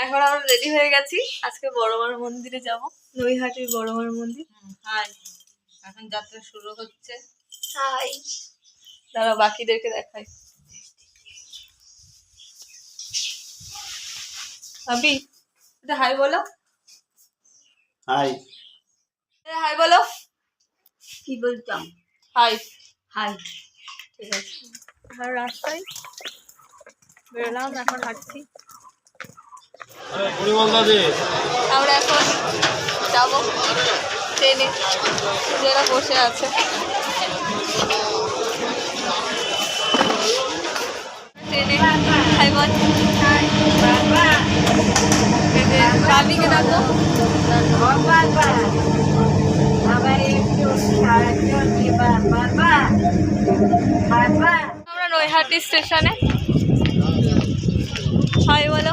এখন আমরা রেডি হয়ে গেছি। আজকে বড়মার মন্দিরে যাব। নৈহাটির বড়মার মন্দির। হাই। এখন যাত্রা শুরু হচ্ছে। হাই। দাঁড়া বাকিদেরকে দেখাই। আবি এটা হাই বলো। হাই। হাই বলো। কি বলতাম হাই। হাই। ঠিক আছে। আর রাস্তায় বেরোলাম এখন হাঁটছি। আমরা এখন যাব ট্রেনে। যারা বসে আছে। ট্রেনে হাই বল ভাবিকে ডাকো। আমরা নৈহাটি স্টেশনে। হাই বলো।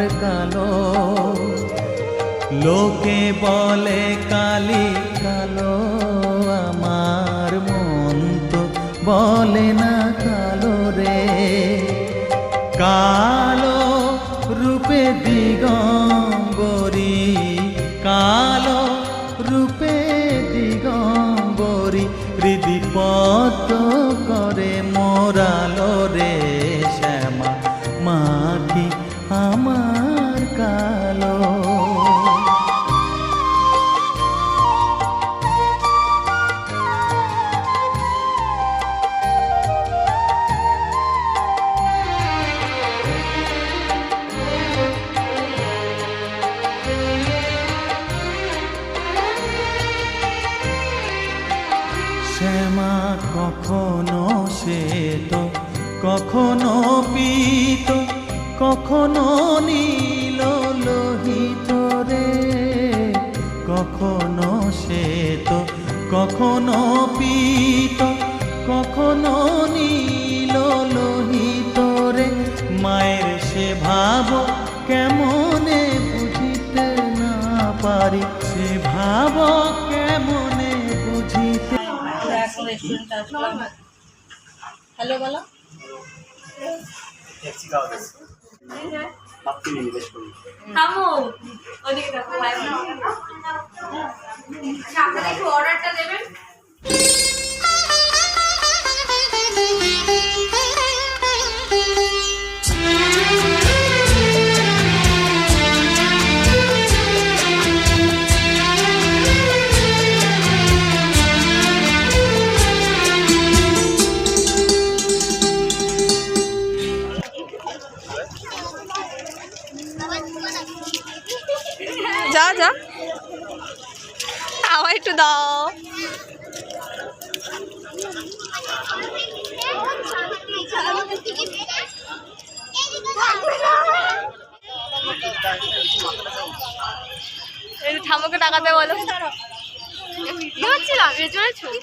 আমার কালো। লোকে বলে কালি কালো, আমার মন তো বলে না কালো রে। কালো রূপে দিগম্বরী, কালো রূপে দিগম্বরী হৃদি শ্যামা কখনো শ্বেত কখনো পীত কখনো নীল। লোহিত রে কখনো শ্বেত কখনো পীত কখনো নীল লোহিত রে মায়ের সে ভাব কেমনে বুঝিতে না পারি? সে ভাব কেমনে বুঝিতে হ্যালো বলো। ট্যাক্সি নিবেশ গেছে ভাবতে নিয়ে বেশ করি। থামো। ওদিকে দেখো ভাই বলো আচ্ছা আপনারা একটু অর্ডারটা দেবেন। যা যা। আমার একটু দাও। এই ঠামুকে টাকাতে বলো। ভাবছিলাম এর জন্য ছবি